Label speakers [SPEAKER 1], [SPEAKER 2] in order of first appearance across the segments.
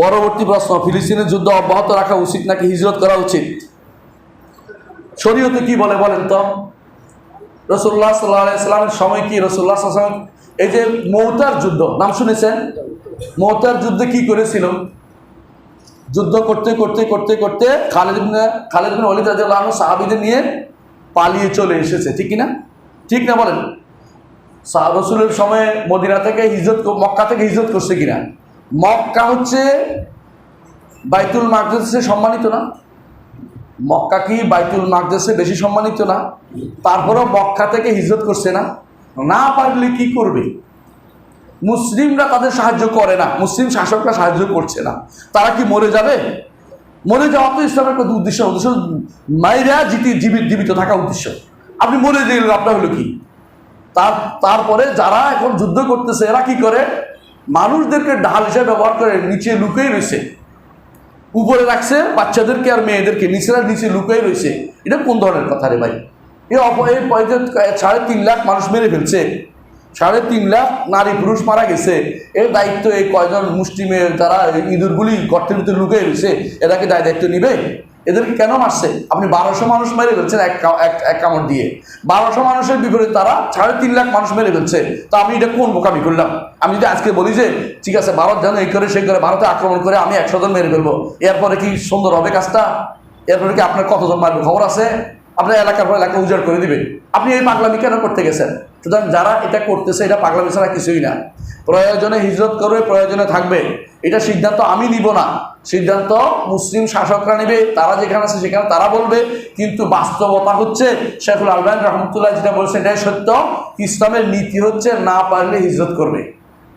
[SPEAKER 1] পরবর্তী প্রশ্ন, ফিলিস্তিনের যুদ্ধ অব্যাহত রাখা উচিত নাকি হিজরত করা উচিত? শরীয়তে কি বলে বলেন তো? রসুল্লাহ সাল্লামের সময় কি? রসুল্লাহ সাল্লাম, এই যে মৌতার যুদ্ধ, নাম শুনেছেন? মৌতার যুদ্ধে কি করেছিল? যুদ্ধ করতে করতে করতে করতে খালেদ খালেদ বিন অলিদ রাজিয়াল্লাহ সাহাবিদের নিয়ে পালিয়ে চলে এসেছে, ঠিক না ঠিক না বলেন? সাহা রসুলের সময় মদিনা থেকে হিজরত, মক্কা থেকে হিজরত করছে কিনা? মক্কা হচ্ছে বাইতুল মাকদেসে সম্মানিত না। মক্কা কি বাইতুল মাকদেসে বেশি সম্মানিত না? তারপরেও মক্কা থেকে হিজরত করছে না। না পারলে কি করবে? মুসলিমরা তাদের সাহায্য করে না। মুসলিম শাসকরা সাহায্য করছে না। তারা কি মরে যাবে? মরে যাওয়া তো ইসলামের কোনো উদ্দেশ্য। উদ্দেশ্য মাইরা জিতি জীবিত জীবিত থাকা উদ্দেশ্য। আপনি মরে গেলেন, আপনার হলো কি? তার তারপরে যারা এখন যুদ্ধ করতেছে, এরা কি করে? মানুষদেরকে ঢাল হিসেবে ব্যবহার করে নিচে লুকিয়ে রয়েছে। উপরে রাখছে বাচ্চাদেরকে আর মেয়েদেরকে নিচেরা নিচে লুকিয়ে রয়েছে। এটা কোন ধরনের কথা রে ভাই? এই অপ এই পয়সা সাড়ে তিন লাখ মানুষ মেরে ফেলছে। সাড়ে তিন লাখ নারী পুরুষ মারা গেছে। এর দায়িত্ব এই কয়জন মুসলিমের যারা ইঁদুরগুলি গর্তের ভিতরে লুকিয়ে রয়েছে এদেরকে দায় দায়িত্ব নিবে? এদেরকে কেন মারছে? আপনি বারোশো মানুষ মেরে ফেলছেন এক এক কামড় দিয়ে। বারোশো মানুষের বিপরীতে তারা সাড়ে তিন লাখ মানুষ মেরে ফেলছে। তো আমি এটা কোন বোকামি করলাম? আমি যদি আজকে বলি যে, ঠিক আছে, ভারত যেন এই করে, সেই করে ভারতে আক্রমণ করে আমি একশো জন মেরে ফেলব, এরপরে কি সুন্দর হবে কাজটা? এরপরে কি আপনার কতজন মারবে? খবর আছে? আপনার এলাকার পর এলাকা উজাড় করে দিবে। আপনি এই পাগলামি কেন করতে গেছেন? সুতরাং যারা এটা করতেছে, এটা পাগলামি ছাড়া কিছুই না। প্রয়োজনে হিজরত করবে, প্রয়োজনে থাকবে। এটা সিদ্ধান্ত আমি নিব না। সিদ্ধান্ত মুসলিম শাসকরা নেবে, তারা যেখানে আছে সেখানে তারা বলবে। কিন্তু বাস্তবতা হচ্ছে, শেখুল আলবান রহমতুল্লাহ যেটা বলছে, এটাই সত্য। ইসলামের নীতি হচ্ছে, না পারলে হিজরত করবে।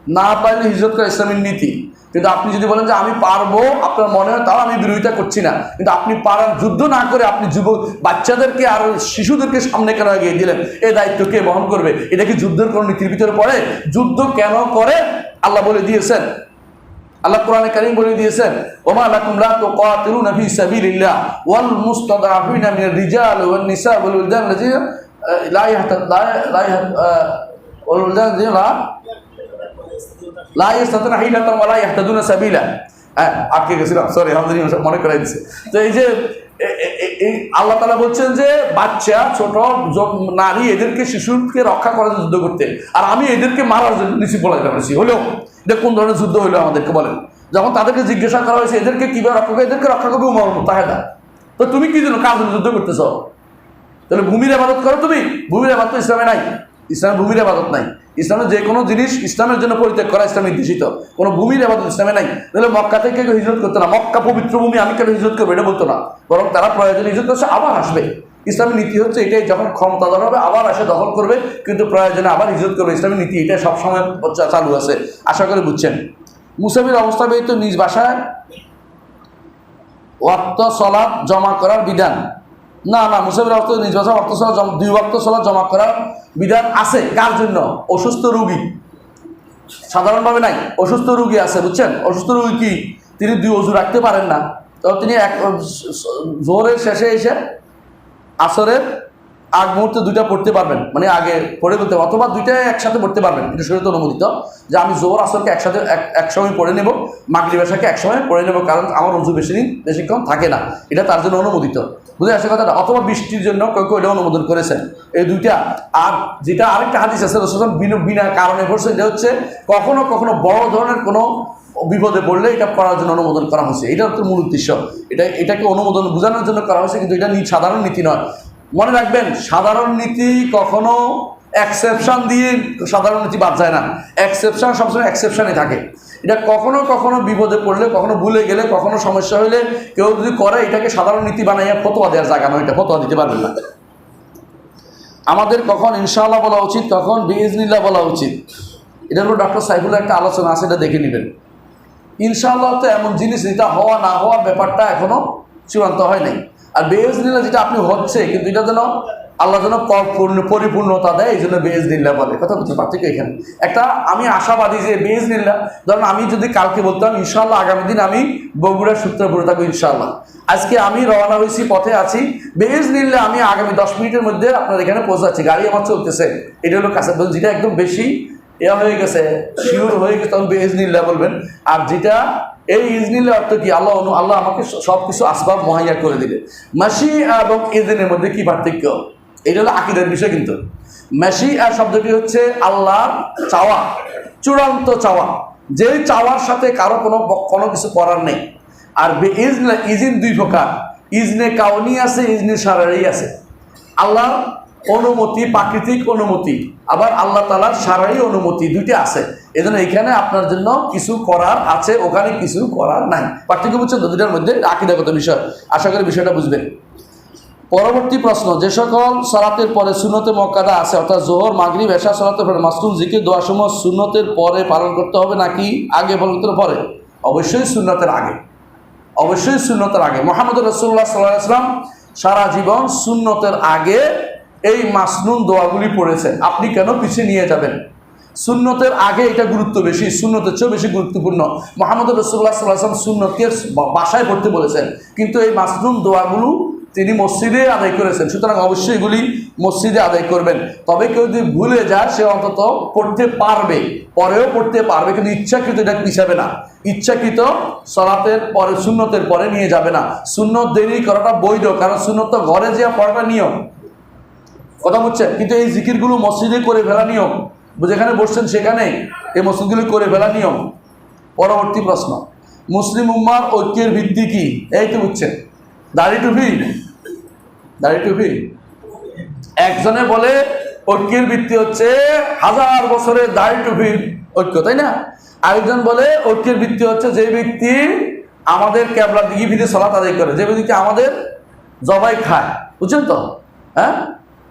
[SPEAKER 1] না পারলে হিজরত করা ইসলামের নীতি। কিন্তু আপনি যদি বলেন যে আমি পারব আপনার মনে হয় তাও আমি বিরোধিতা করছি না। কিন্তু আপনি পারার যুদ্ধ না করে আপনি যুবক, বাচ্চাদেরকে আর শিশুদেরকে সামনে কেন এগিয়ে দিলেন? এই দায়িত্ব কে বহন করবে? এটা কি যুদ্ধের কোনো নীতির ভিতরে পড়ে? যুদ্ধ কেন করে? আল্লাহ বলে দিয়েছেন। আল্লাহ কোরআনে কারিম বলে দিয়েছেন, ওমা লাকুম লা তুকাতিলুনা ফি সাবিলিল্লাহ ওয়াল মুস্তাদাফিনা মিনার রিজাল ওয়ান নিসা ওয়াল লা লা ওয়াল লা লা ইয়াস্তাতিনা হিলাতান ওয়া লা ইয়াহতাদুনা সাবিলা। আটকে গেছিলাম সরি মনে করাই দিছে। তো এই যে এই আল্লাহ বলছেন যে, বাচ্চা, ছোট নারী, এদেরকে, শিশুকে রক্ষা করার যুদ্ধ করতে। আর আমি এদেরকে মারার জন্য নিচে বলে করেছি হলো এটা কোন ধরনের যুদ্ধ হলো আমাদেরকে বলেন। যখন তাদেরকে জিজ্ঞাসা করা হয়েছে, এদেরকে কীভাবে রক্ষা করবে? এদেরকে রক্ষা করবে উমর তাহেদা তো তুমি কি জন্য কাজ যুদ্ধ করতেছ? তাহলে ভূমির আবাদত করো তুমি। ভূমির আবাদত তো ইসলামে নাই। ইসলামে ভূমির আবাদত নাই। ইসলামের যে কোনো জিনিস ইসলামের জন্য পরিত্যাগ করা ইসলাম নির্দেশিত কোনো ভূমির আবাদত ইসলামে নাই। তাহলে মক্কা থেকে কেউ হিজরত করতো না। মক্কা পবিত্র ভূমি আমি কেন হিজরত করব এটা বলতো না। বরং তারা প্রয়োজনে হিজরত করছে, আবার আসবে। ইসলামের নীতি হচ্ছে এটাই, যখন ক্ষমতাধর হবে, আবার আসে দখল করবে, কিন্তু প্রয়োজনে আবার হিজরত করবে। ইসলামের নীতি এটা সবসময় চালু আছে। আশা করে বুঝছেন। মুসাফির অবস্থা ব্যতীত নিজ বাসায় ওয়াক্ত সলাদ জমা করার বিধান। না না, মুসাফির অর্থ নিজ ভাষা অর্থ জমা- দুই অর্থ সলাদ জমা করার বিধান আছে। কার জন্য? অসুস্থ রুগী। সাধারণভাবে নাই। অসুস্থ রুগী আছে, বুঝছেন? অসুস্থ রুগী কি? তিনি দুই অজু রাখতে পারেন না। তো তিনি এক জোরের শেষে এসে আসরের আগ মুহূর্তে দুইটা পড়তে পারবেন মানে আগে পড়ে পারবেন, অথবা দুইটাই একসাথে পড়তে পারবেন এটা শরীর অনুমোদিত। যে আমি জোর আসরকে একসাথে এক একসময় পড়ে নেব মাগরি ভাষাকে একসময় পড়ে নেব কারণ আমার অজু বেশি দিন বেশিক্ষণ থাকে না। এটা তার জন্য অনুমোদিত। বুঝে আসে কথাটা? অথবা বৃষ্টির জন্য কেউ কেউ এটা অনুমোদন করেছেন। এই দুইটা আর যেটা আরেকটা হাদিস আছে রসুলাম বিনা কারণে পড়ছে এটা হচ্ছে কখনো কখনো বড় ধরনের কোনো বিপদে পড়লে এটা করার জন্য অনুমোদন করা হয়েছে। এটা হচ্ছে মূল উদ্দেশ্য। এটা এটাকে অনুমোদন বোঝানোর জন্য করা হয়েছে কিন্তু এটা সাধারণ নীতি নয়। মনে রাখবেন, সাধারণ নীতি কখনো এক্সেপশন দিয়ে সাধারণ নীতি বাদ যায় না। এক্সেপশন সবসময় এক্সেপশনই থাকে। এটা কখনো কখনো বিপদে পড়লে, কখনো ভুলে গেলে, কখনো সমস্যা হলে কেউ যদি করে, এটাকে সাধারণ নীতি বানাইয়া ফতোয়া দেওয়ার জায়গা নয়, এটা ফতোয়া দিতে পারবেন না। আমাদের কখন ইনশাআল্লাহ বলা উচিত কখন বিজনিল্লাহ বলা উচিত। এটা হলো ডক্টর সাইফুল্লাহ একটা আলোচনা আছে, এটা দেখে নেবেন। ইনশাআল্লাহ তো এমন জিনিস যেটা হওয়া না হওয়ার ব্যাপারটা এখনও চূড়ান্ত হয় নাই। আর বেজনিল্লা যেটা আপনি হচ্ছে, কিন্তু এটা যেন আল্লাহ যেন পরিপূর্ণ, পরিপূর্ণতা দেয়, এই জন্য বেজনিল্লা বলে। কথা বুঝতে পারছি এখানে? একটা আমি আশাবাদী যে বেজনিল্লা ধরুন আমি যদি কালকে বলতাম ইনশাল্লাহ আগামী দিন আমি বগুড়ার সূত্রে পড়ে থাকব, ইনশাআল্লাহ। আজকে আমি রওনা হয়েছি, পথে আছি বেজনিল্লা আমি আগামী দশ মিনিটের মধ্যে আপনার এখানে পৌঁছাচ্ছি। গাড়ি আমার চলতেছে। এটা হলো কাছে যেটা একদম বেশি ইয়া হয়ে গেছে, শিওর হয়ে গেছে, তখন বেজনিল্লা বলবেন। আর যেটা এই ইজনিলের অর্থ কি? আল্লাহ আল্লাহ আমাকে সব কিছু আসবাব মহাইয়া করে দিলে মাসি এবং ইজনের মধ্যে কি পার্থক্য? এটা হলো আকিদের বিষয় কিন্তু। মেশি আর শব্দটি হচ্ছে আল্লাহর চাওয়া, চূড়ান্ত চাওয়া। যেই চাওয়ার সাথে কারও কোনো কোনো কিছু করার নেই। আর বে ইজনে ইজিন দুই প্রকার। ইজনে কাউনি আছে, ইজনে সারারি আছে। আল্লাহর অনুমতি, প্রাকৃতিক অনুমতি, আবার আল্লাহ তালার সারারি অনুমতি দুইটা আছে। এজন্য এখানে আপনার জন্য কিছু করার আছে, ওখানে কিছু করার নাই। পার্থক্য বুঝছেন দুটার মধ্যে আকিদাগত বিষয়। আশা করি বিষয়টা বুঝবেন। পরবর্তী প্রশ্ন, যে সকল সালাতের পরে সুন্নতে মক্কাদা আছে, অর্থাৎ জোহর, মাগরিব, এশা, সালাতের পরে মাসরুম, জিকির, দোয়ার সময় সুন্নতের পরে পালন করতে হবে নাকি আগে পালন করতে পরে। অবশ্যই সুন্নতের আগে। অবশ্যই সুন্নতের আগে। মোহাম্মদ রসুল্লাহ সাল্লাহ ইসলাম সারা জীবন সুন্নতের আগে এই মাসনুন দোয়াগুলি পড়েছেন, আপনি কেন পিছিয়ে নিয়ে যাবেন? সুন্নতের আগে এটা গুরুত্ব বেশি, সুন্নতের চেয়েও বেশি গুরুত্বপূর্ণ। মোহাম্মদ রসুল্লাহ সাল্লাম সুন্নতকে বাসায় পড়তে বলেছেন, কিন্তু এই মাসনুন দোয়াগুলো তিনি মসজিদে আদায় করেছেন। সুতরাং অবশ্যই এগুলি মসজিদে আদায় করবেন। তবে কেউ যদি ভুলে যায়, সে অন্তত পড়তে পারবে, পরেও পড়তে পারবে, কিন্তু ইচ্ছাকৃত এটা পিছাবে না। ইচ্ছাকৃত সলাতের পরে, সুন্নতের পরে নিয়ে যাবে না। সুন্নত দেরি করাটা বৈধ, কারণ সুন্নত তো ঘরে যে পড়াটা নিয়ম। কথা বুঝছেন কিন্তু এই জিকিরগুলো মসজিদে করে ফেলা নিয়ম। যেখানে বসছেন সেখানে, এই মসজিদগুলো করে ফেলা নিয়ম। পরবর্তী প্রশ্ন, মুসলিম উম্মার ঐক্যের ভিত্তি কি? এই তো বুঝছেন দাড়ি টুপি? দাড়ি টুপি? একজনে বলে, ঐক্যের ভিত্তি হচ্ছে হাজার বছরের দাড়ি টুপির ঐক্য, তাই না? আরেকজন বলে, ঐক্যের ভিত্তি হচ্ছে যে ব্যক্তি আমাদের ক্যাবলার দিকে ভিড়ে সলাত আদায় করে, যে ব্যক্তি আমাদের জবাই খায়। বুঝছেন তো? হ্যাঁ?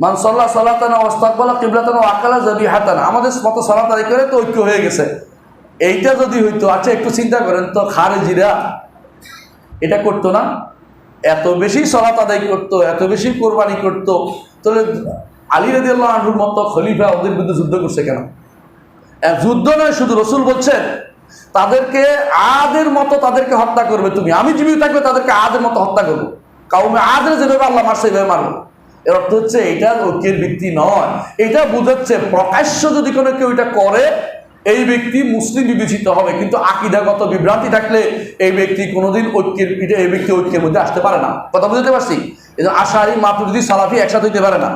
[SPEAKER 1] মান সল্লাহ সলাতানা ওস্তাকবালা কিবলাতানা আকালা জবি হাতানা আমাদের মতো সলাত আদায় করে তো ঐক্য হয়ে গেছে। এইটা যদি হইতো আচ্ছা একটু চিন্তা করেন তো, খারেজিরা এটা করতো না? এত বেশি সলাত আদায় করতো, এত বেশি কোরবানি করতো। তাহলে আলী রাজি আল্লাহ আনহুর মতো খলিফা ওদের বিরুদ্ধে যুদ্ধ করছে কেন? যুদ্ধ নয়, শুধু রসুল বলছেন, তাদেরকে আদের মতো তাদেরকে হত্যা করবে তুমি। আমি জীবিত থাকবে তাদেরকে আদের মতো হত্যা করব। কাউমে আদের যেভাবে আল্লাহ মারছে, সেভাবে মারবো। এর অর্থ হচ্ছে এটা ঐক্যের ভিত্তি নয়। এটা বোঝাচ্ছে প্রকাশ্য যদি কোনো কেউ এটা করে, এই ব্যক্তি মুসলিম বিবেচিত হবে। কিন্তু আকিদাগত বিভ্রান্তি থাকলে এই ব্যক্তি কোনোদিন ঐক্যের পিঠে, এই ব্যক্তি ঐক্যের মধ্যে আসতে পারে না। কথা বুঝতে পারছি? এই আশারি, মাতুরিদি, সালাফি একসাথে হইতে পারে না।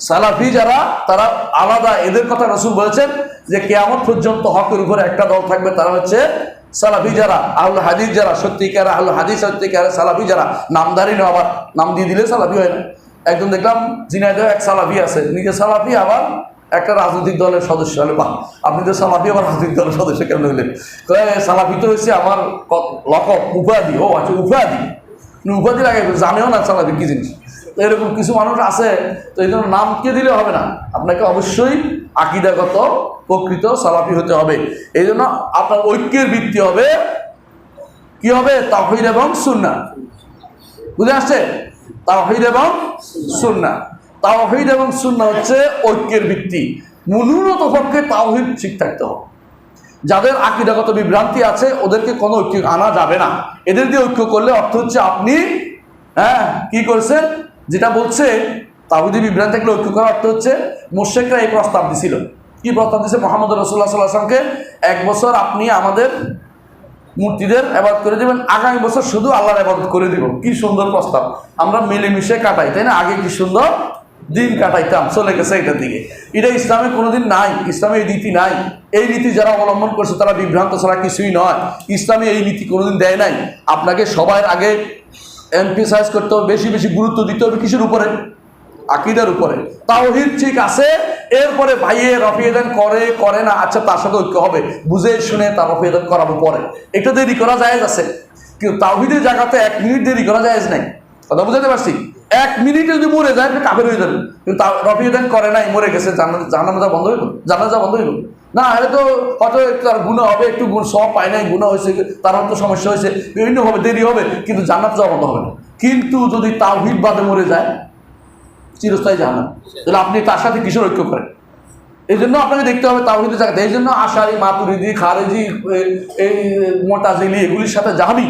[SPEAKER 1] সালাফি যারা, তারা আলাদা। এদের কথা রসুল বলেছেন যে কেয়ামত পর্যন্ত হকের উপরে একটা দল থাকবে, তারা হচ্ছে সালাফি যারা। আহুল হাদিস যারা, সত্যিকার আহুল হাদিস, সত্যিকার সালাফি যারা। নামদারি নয় আবার, নাম দিয়ে দিলে সালাফি হয় না। একজন দেখলাম জিনাইদহ এক সালাফি আছে। নিজে সালাফি, আবার একটা রাজনৈতিক দলের সদস্য। হলে বা আপনি তো সালাফি, আবার রাজনৈতিক দলের সদস্য কেন হইলেন? সালাফি তো হচ্ছে আমার লকব, উপাধি। ও আচ্ছা উপাধি? উপাধি লাগে জানেও না সালাফি কি জিনিস। তো এরকম কিছু মানুষ আছে, তো এই জন্য নামকে দিলে হবে না? আপনাকে অবশ্যই আকিদাগত, প্রকৃত সালাফি হতে হবে। এই জন্য আপনার ঐক্যের ভিত্তি হবে কি হবে? তাহিদ এবং সুন্না বুঝে আসছে? তাওহিদ এবং সুন্না তাওহিদ এবং সুন্না হচ্ছে ঐক্যের ভিত্তি। ন্যূনত পক্ষে তাওহিদ ঠিক থাকতে হবে। যাদের আকিদাগত বিভ্রান্তি আছে, ওদেরকে কোনো ঐক্য আনা যাবে না। এদের দিয়ে ঐক্য করলে অর্থ হচ্ছে আপনি হ্যাঁ কি করছেন? যেটা বলছে তাহিদি বিভ্রান্তি থাকলে ঐক্য করার অর্থ হচ্ছে মোশেকরা এই প্রস্তাব দিছিল। কি প্রস্তাব দিচ্ছে মোহাম্মদ রসুল্লাহ সাল্লাহ আসলামকে এক বছর আপনি আমাদের মূর্তিদের আবাদ করে দেবেন। আগামী বছর শুধু আল্লাহর আবাদত করে দিব। কি সুন্দর প্রস্তাব। আমরা মিলেমিশে কাটাই, তাই না? আগে কি সুন্দর দিন কাটাইতাম, চলে গেছে এটার দিকে। এটা ইসলামে কোনোদিন নাই, ইসলামে এই নীতি নাই। এই নীতি যারা অবলম্বন করছে, তারা বিভ্রান্ত ছাড়া কিছুই নয়। ইসলামে এই নীতি কোনোদিন দেয় নাই। আপনাকে সবার আগে এমপিসাইজ করতে হবে, বেশি বেশি গুরুত্ব দিতে হবে কিসের উপরে? আকিদার উপরে। তাওহিদ ঠিক আছে এরপরে ভাইয়ে রফিয়েদান করে করে না আচ্ছা তার সাথে ঐক্য হবে। বুঝে শুনে তার রফিয়েদান করাবো পরে। এটা দেরি করা যায় আছে। কিন্তু তাওহিদের জায়গাতে এক মিনিট দেরি করা যায় নাই। কথা বুঝাতে পারছি? এক মিনিটে যদি মরে যায়, আপনি কাফের হয়ে যাবেন। কিন্তু রফিয়েদান করে নাই, মরে গেছে, জানাজা বন্ধ হইল। জানাজা বন্ধ হইল। না এটা তো হয়তো তার গুণা হবে, একটু গুণ সব পায় নাই গুণা হয়েছে, তার তো সমস্যা হয়েছে, বিভিন্নভাবে দেরি হবে, কিন্তু জান্নাত যাওয়া বন্ধ হবে না। কিন্তু যদি তাওহিদ বাদে মরে যায় চিরস্থায়ী জাহান্নাম। তাহলে আপনি তার সাথে কিশোর ঐক্য করেন? এই জন্য আপনাকে দেখতে হবে তাওহিদের জায়গাতে এই জন্য আশারি, মাতুরিদি, খারেজি এই মোটাজিলি এগুলির সাথে জাহাবি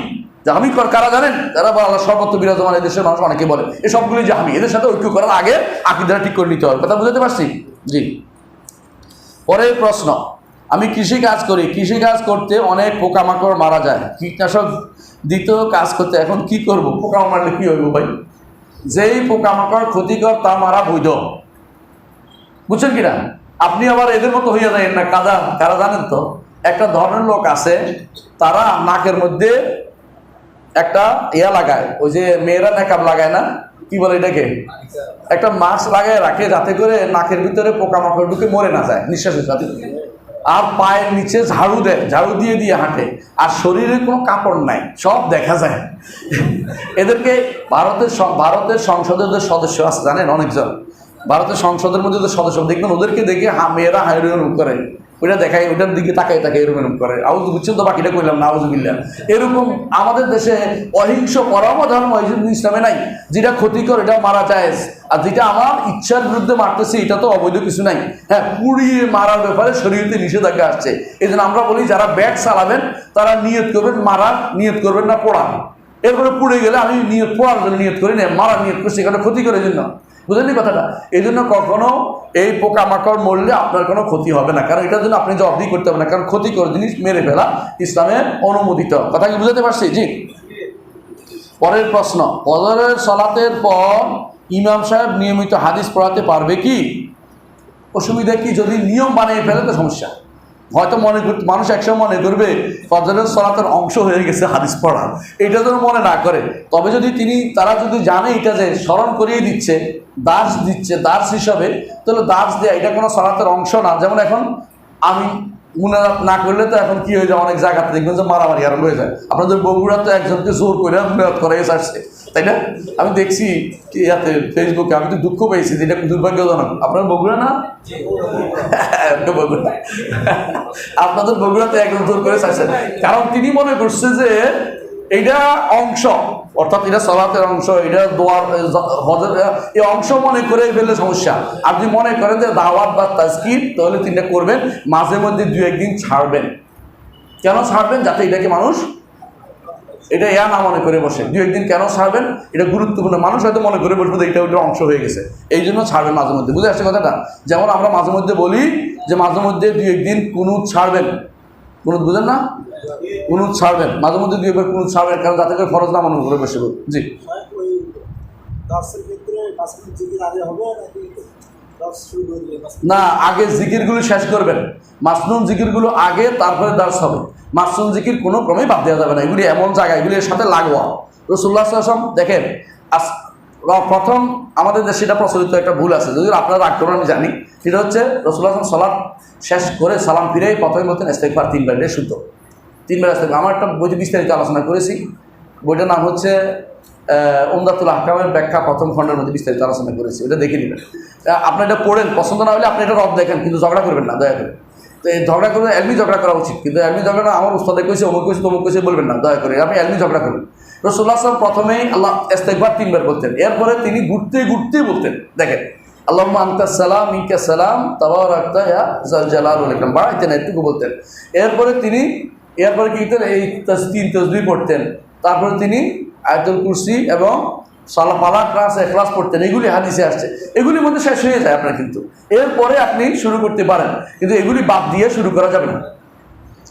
[SPEAKER 1] জাহাবি কর কারা জানেন? বলে, আল্লাহ সর্বত্র বিরাজমান এই দেশের মানুষ, অনেকে বলে। এই সবগুলি জাহাবি এদের সাথে ঐক্য করার আগে আকিদারা ঠিক করে নিতে হবে। কথা বুঝতে পারছি? জি। পরের প্রশ্ন। আমি কৃষি কাজ করি। কৃষি কাজ করতে অনেক পোকামাকড় মারা যায়। কীটনাশক দিতেও কাজ করতে। এখন কি করব? পোকা মারলে কী হইব ভাই? যেই পোকামাকড় ক্ষতিকর, তা মারা বৈধ। বুঝছেন কিনা? আপনি আবার এদের মতো হইয়া যায় না। কাদা কারা জানেন তো? একটা ধরনের লোক আছে, তারা নাকের মধ্যে একটা ইয়া লাগায়। ওই যে মেয়েরা মেকআপ লাগায় না? কি বলে এটাকে? একটা মাস্ক লাগায় রাখে, যাতে করে নাকের ভিতরে পোকামাকড় ঢুকে মরে না যায়। নিঃশ্বাসের সাথে আর পায়ের নিচে ঝাড়ু দেয়, ঝাড়ু দিয়ে দিয়ে হাঁটে। আর শরীরে কোনো কাপড় নাই, সব দেখা যায়। এদেরকে ভারতের ভারতের সংসদের যে সদস্য আছে, জানেন অনেকজন? ভারতের সংসদের মধ্যে যে সদস্য, দেখবেন ওদেরকে দেখে মেয়েরা হাইরুন করে। ওইটা দেখায় ওইটার দিকে তাকাই তাকাই এরকম এরকম করে। আউজ বুঝছেন তো বাকিটা কইলাম না আউজবিল্লা এরকম আমাদের দেশে অহিংস পরম ধর্ম ইসলামে নাই। যেটা ক্ষতিকর এটা মারা যায় আর যেটা আমার ইচ্ছার বিরুদ্ধে মারতেছে, এটা তো অবৈধ কিছু নাই। হ্যাঁ পুড়িয়ে মারার ব্যাপারে শরীরতে নিষেধাজ্ঞা আসছে। এই জন্য আমরা বলি, যারা ব্যাট চালাবেন, তারা নিয়ত করবেন মারার, নিয়ত করবেন না পড়ার। এরপরে পুড়ে গেলে আমি নিয়ত পড়ার জন্য নিয়ত করি না, মারার নিয়ত করছি এখানে ক্ষতি করে জন্য। বুঝলেন কথাটা? এই জন্য কখনো এই পোকামাকড় মরলে আপনার কোনো ক্ষতি হবে না। কারণ এটার জন্য আপনি জবাবদি করতে হবে না, কারণ ক্ষতিকর জিনিস মেরে ফেলা ইসলামের অনুমোদিত। কথা কি বুঝাতে পারছি? জি। পরের প্রশ্ন ফজরের সলাতের পর ইমাম সাহেব নিয়মিত হাদিস পড়াতে পারবে কি? অসুবিধা কি? যদি নিয়ম বানিয়ে ফেলে তো সমস্যা। হয়তো মনে করতে মানুষ একসময় মনে করবে ফজরের সলাতের অংশ হয়ে গেছে হাদিস পড়া। এটা যেন মনে না করে। তবে যদি তিনি, তারা যদি জানে এটা যে স্মরণ করিয়ে দিচ্ছে দাস দিচ্ছে দাস হিসাবে, তাহলে দাস দেয়া, এটা কোনো সলাতের অংশ না। যেমন এখন আমি মুনাজাত না করলে তো এখন কি হয়ে যায়? অনেক জায়গাতে দেখবেন যে মারামারি আরম্ভ হয়ে যায়। আপনাদের বগুড়া তো একজনকে জোর করে মুনাজাত করে এসে আসছে তাই না? আমি দেখছি ইয়াতে ফেসবুকে আমি তো দুঃখ পেয়েছি যে এটা দুর্ভাগ্যজনক। আপনার বগুড়া না? বগুড়া। আপনাদের বগুড়াতে একজন জোর করে চাইছেন কারণ তিনি মনে করছে যে এইটা অংশ। অর্থাৎ এটা সলাতের অংশ, এটা দোয়ার হজের এই অংশ মনে করে ফেললে সমস্যা। আপনি মনে করেন যে দাওয়াত বা তাজকির, তাহলে তিনটা করবেন, মাঝে মধ্যে দু একদিন ছাড়বেন। কেন ছাড়বেন? যাতে এটাকে মানুষ, এটা ইয়া না মনে করে বসে। দু একদিন কেন ছাড়বেন? এটা গুরুত্বপূর্ণ। মানুষ হয়তো মনে করে বসবে এটা ওইটা অংশ হয়ে গেছে। এই জন্য ছাড়বেন মাঝে মধ্যে। বুঝে আসছে কথাটা? যেমন আমরা মাঝে মধ্যে বলি যে মাঝে মধ্যে দু একদিন কুনুত ছাড়বেন। কুনুত বুঝেন না? কুনুত ছাড়বেন। মাঝে মধ্যে দুই একবার কুনুত ছাড়বেন কারণ যাতে করে ফরজ না মনে করে বসে। জি। না আগে জিকিরগুলো শেষ করবেন। মাসনুন জিকিরগুলো আগে তারপরে দাস হবে। মাসনুন জিকির কোনো ক্রমেই বাদ দেওয়া যাবে না। এগুলি এমন জায়গা এগুলি এর সাথে লাগোয়া। রসুল্লাহ আসলাম দেখেন আস প্রথম আমাদের দেশে এটা প্রচলিত একটা ভুল আছে, যদিও আপনারা রাগ করবেন আমি জানি। সেটা হচ্ছে রসুল্লাহ আসলাম সলাপ শেষ করে সালাম ফিরে প্রথমে বলতেন ইস্তেকবার তিনবার, এটা শুদ্ধ। তিনবার ইস্তেকবার আমার একটা বইতে বিস্তারিত আলোচনা করেছি। বইটার নাম হচ্ছে উমদাতুল আহকামের ব্যাখ্যা, প্রথম খণ্ডের মধ্যে বিস্তারিত আলোচনা করেছি। ওটা দেখে নেবেন। আপনি এটা পড়েন, পছন্দ না হলে আপনি এটা রব দেখেন, কিন্তু ঝগড়া করবেন না, দয়া করে। তো এই ঝগড়া করলে এলমি ঝগড়া করা উচিত, কিন্তু এলমি ঝগড়া আমার উস্তাদে কইছে, অমুক কইছে, তমুক কইছে, বলবেন না, দয়া করে। আপনি এলমি ঝগড়া করুন। রসুল্লাহ আসলাম প্রথমেই আল্লাহ ইস্তেকবার তিনবার বলতেন। এরপরে তিনি ঘুরতে ঘুরতে বলতেন। দেখেন আল্লাহ আন্তা সালাম ইনকা সালাম তাবার আক্তা ইয়া জাল জালাল ইকরাম। বাড়াইতেন এটুকু বলতেন। এরপরে তিনি, এরপরে কি করতেন? এই তিন তসবি পড়তেন। তারপরে তিনি আয়তুল কুরসি এবং সালা, পালা ক্লাস ক্লাস পড়তেন। এগুলি হাদিসে আসছে। এগুলির মধ্যে শেষ হয়ে যায় আপনার কিন্তু। এরপরে আপনি শুরু করতে পারেন। কিন্তু এগুলি বাদ দিয়ে শুরু করা যাবে না।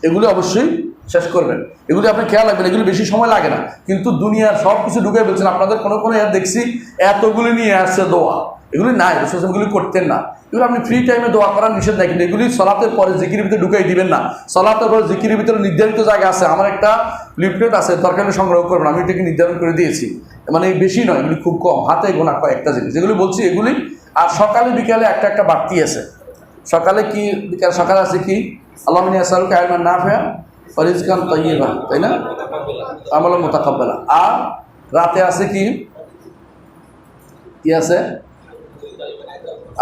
[SPEAKER 1] এগুলি অবশ্যই শেষ করবেন। এগুলি আপনি খেয়াল রাখবেন, এগুলি বেশি সময় লাগে না। কিন্তু দুনিয়ার সব কিছু ঢুকে বলছেন, আপনাদের কোনো কোনো দেখছি, এতগুলি নিয়ে আসছে দোয়া। এগুলি নাই এগুলি করতেন না। এগুলো আপনি ফ্রি টাইমে দোয়া করার নিষেধ নাই, কিন্তু এগুলি সলাতের পরে জিকির ভিতরে ঢুকাই দিবেন না। সলাতের পরে জিকির ভিতরে নির্ধারিত জায়গা আছে। আমার একটা লিফলেট আছে দরকার সংগ্রহ করবেন, আমি এটাকে নির্ধারণ করে দিয়েছি। মানে বেশি নয়, এগুলি খুব কম, হাতে গোনা কয়েকটা জিনিস। যেগুলি বলছি, এগুলি, আর সকালে বিকালে একটা একটা বাড়তি আছে। সকালে কি, বিকাল সকালে আছে কি? আল্লাহ আসালুকে আলমান না ফেয়া ফরিজকান তৈবা তাই না? আমল মোতাকাব্বেলা। আর রাতে আছে কি? কি আছে?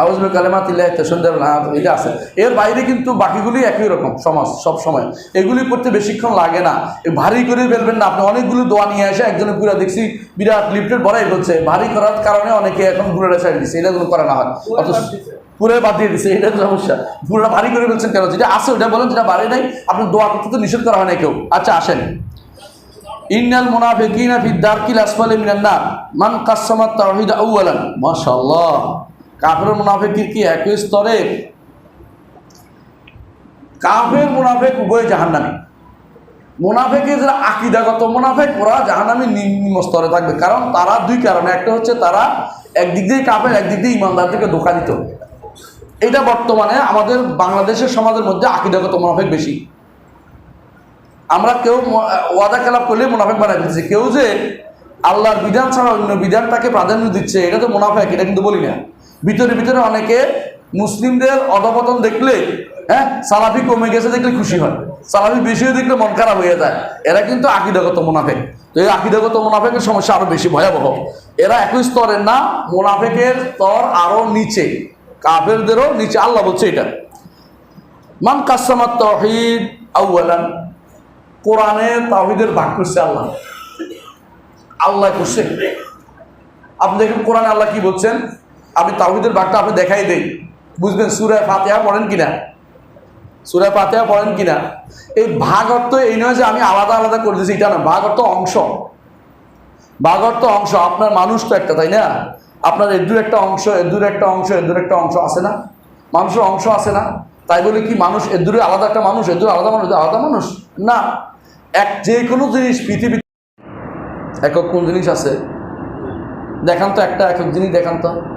[SPEAKER 1] আউজবে কালেমা তিল্লাহ সুন্দর এটা আছে। এর বাইরে কিন্তু বাকিগুলি একই রকম সমাজ সব সময়। এগুলি করতে বেশিক্ষণ লাগে না। ভারী করে ফেলবেন না। আপনি অনেকগুলো দোয়া নিয়ে এসে একজনে পুরো দেখছি বিরাট লিফটেড বড়াই হচ্ছে ভারী করার কারণে অনেকে এখন পুরোটা সাইড দিচ্ছে এটা কোনো করা না হয়। অত পুরো বাদ দিয়ে দিচ্ছে এটা তো সমস্যা। পুরোটা ভারী করে ফেলছেন কেন? যেটা আছে ওটা বলেন যেটা বাড়ি নাই আপনি দোয়া করতে তো নিষেধ করা হয় না কেউ। আচ্ছা আসেন। ইন্নাল মুনাফিকিনা ফি দারকিল আসফালি মিনান নার। মান কাসসামাত তাওহীদ আউয়ালান মাশাআল্লাহ। কাফের মুনাফিকির কি একই স্তরে? কাফের মুনাফেক উভয় জাহান্নামী। মুনাফেকে যারা আকিদাগত মুনাফেক, ওরা জাহান্নামী নিম্ন স্তরে থাকবে। কারণ তারা দুই কারণে, একটা হচ্ছে তারা একদিক দিয়ে কাফের, একদিক দিয়ে ইমানদারদেরকে ধোকা দিত। এটা বর্তমানে আমাদের বাংলাদেশের সমাজের মধ্যে আকিদাগত মুনাফেক বেশি। আমরা কেউ ওয়াদা খেলাপ করলে মুনাফেক বানাই দিচ্ছি কেউ যে আল্লাহর বিধান ছাড়া অন্য বিধানটাকে প্রাধান্য দিচ্ছে, এটা তো মুনাফেক, এটা কিন্তু বলি না। ভিতরে ভিতরে অনেকে মুসলিমদের অধপতন দেখলে হ্যাঁ সালাফি কমে গেছে দেখলে খুশি হয়। সালাফি বেশি হয়ে দেখলে মন খারাপ হয়ে যায়। এরা কিন্তু আকিদাগত মুনাফেক। তো এই আকিদাগত মুনাফেকের সমস্যা আরও বেশি ভয়াবহ। এরা একই স্তরের না, মুনাফেকের স্তর আরও নিচে। কাফেরদেরও নিচে। আল্লাহ বলছে এটা। মান কাসামাত তহিদ আউ্লান কোরআনে তাহিদের ভাগ করছে আল্লাহ। আল্লাহ করছে। আপনি দেখেন কোরআনে আল্লাহ কি বলছেন? আমি তাহিদের বাঘটা আপনি দেখাই দেই। বুঝবেন সুরায় ফাতেহা পড়েন কিনা? সুরায় ফাতেহা পড়েন কিনা? এই ভাগ অর্থ এই নয় যে আমি আলাদা আলাদা করে দিয়েছি, এটা না, ভাগ অর্থ অংশ। ভাগ অর্থ অংশ, আপনার মানুষ তো একটা, তাই না? আপনার এদুর একটা অংশ এদুর একটা অংশ এদুর একটা অংশ আছে না? মানুষের অংশ আছে না? তাই বলে কি মানুষ এদুরে আলাদা একটা মানুষ এদুর আলাদা মানুষ আলাদা মানুষ? না। এক যে কোনো জিনিস পৃথিবী একক কোন জিনিস আছে? দেখান তো একটা, একক জিনিস দেখান তো।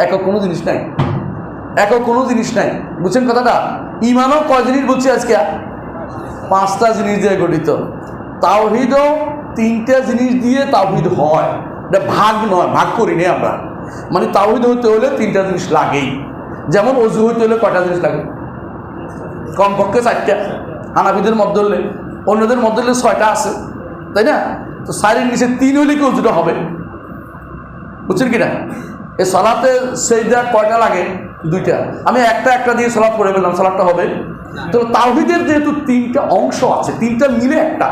[SPEAKER 1] একক কোনো জিনিস নাই। একক কোনো জিনিস নাই। বুঝছেন কথাটা? ইমানও কয় জিনিস বলছি আজকে? পাঁচটা জিনিস দিয়ে গঠিত। তাওহিদও তিনটা জিনিস দিয়ে তাওহিদ হয়। এটা ভাগ নয়, ভাগ করি নি আমরা। মানে তাওহিদ হতে হলে তিনটা জিনিস লাগেই। যেমন অজু হতে হলে কয়টা জিনিস লাগে? কমপক্ষে চারটা। হানাফিদের মধ্যে হলে, অন্যদের মধ্যে হলে ছয়টা আছে। তাই না? তো সাইডের নিচে তিন হলে কি অজুটা হবে? বুঝছেন কি না এই সলাতে সেই দেওয়া কয়টা লাগে? দুইটা। আমি একটা একটা দিয়ে সলাপ করে ফেললাম সলাপটা হবে। তো তাওহিদের যেহেতু তিনটা অংশ আছে, তিনটা মিলে একটা,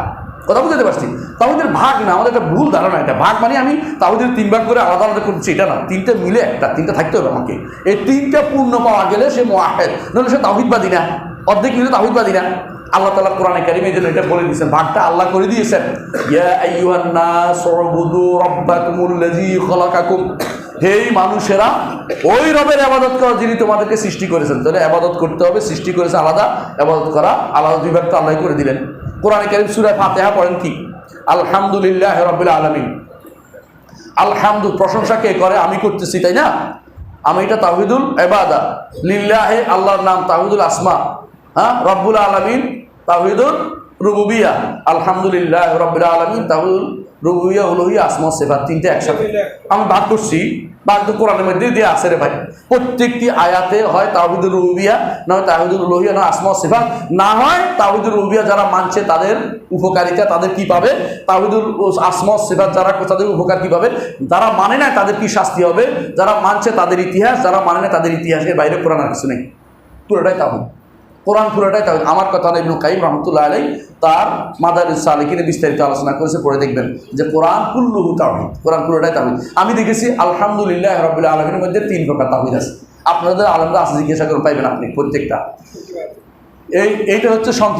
[SPEAKER 1] কথা বুঝতে পারছি? তাওহিদের ভাগ না, আমাদের একটা ভুল ধারণা এটা। ভাগ মানে আমি তাওহিদের তিন ভাগ করে আলাদা আলাদা করছি, এটা না। তিনটা মিলে একটা, তিনটা থাকতে হবে আমাকে। এই তিনটা পূর্ণ পাওয়া গেলে সে মোয়াহেদ নাহলে সে তাওহিদবাদী না। অর্ধেক মিলে তাওহিদবাদী না। আল্লাহ তালা কোরআনে কারিমে জন্য এটা বলে দিয়েছেন। ভাগটা আল্লাহ করে দিয়েছেন। ইয়া হে মানুষেরা, ওই রবের আবাদত করো যিনি তোমাদেরকে সৃষ্টি করেছেন, তাহলে আবাদত করতে হবে, সৃষ্টি করেছে আলাদা, আবাদত করা আলাদা, দুই ভাগ তো আল্লাহ করে দিলেন। কোরআনে কারিম সূরা ফাতিহা পড়েন কি? আলহামদুলিল্লাহ রাব্বিল আলামিন। আলহামদুল, প্রশংসা কে করে? আমি করতেছি, তাই না? আমি এটা তাহিদুল এবাদা লিল্লাহে, আল্লাহর নাম তাহিদুল আসমা। হ্যাঁ? রব্বুল আলমিন তাহিদুল রুবুবিয়া, আলহামদুলিল্লাহ রব্বুল আলমিন তাহিদুল রুবুবিয়া, উলুহিয়া, আসমা সেফাত তিনটে একসাথে। আমি ভাগ করছি ভাগ তো কোরআনের মধ্যে দিয়ে আসে রে ভাই। প্রত্যেকটি আয়াতে হয় তাহিদুল রুবিয়া নয় তাহিদুল উলুহিয়া নয় আসমা সেফাত। না হয় তাহিদুল রুবিয়া যারা মানছে তাদের উপকারিতা তাদের কি পাবে? তাহিদুল আসমা সেফাত যারা তাদের উপকার কি পাবে? যারা মানে না তাদের কি শাস্তি হবে? যারা মানছে তাদের ইতিহাস, যারা মানে না তাদের ইতিহাসের বাইরে কোরআন কিছু নেই। পুরোটাই তাহিদ কোরআন পুরোটাই তাহলে আমার কথা নয় কাইম রহমতুল্লাহ আলাই তার মাদার সালেকিনে বিস্তারিত আলোচনা করেছে, পড়ে দেখবেন যে কোরআন কুল্লুহু তাহিদ কোরআন পুরোটাই তাহিদ আমি দেখেছি আলহামদুলিল্লাহ রবিল্লা আলমের মধ্যে তিন প্রকার তাহিদ আছে। আপনাদের আলমরা আছে, জিজ্ঞাসা করে পাইবেন আপনি প্রত্যেকটা। এই, এইটা হচ্ছে সংক্ষিপ্ত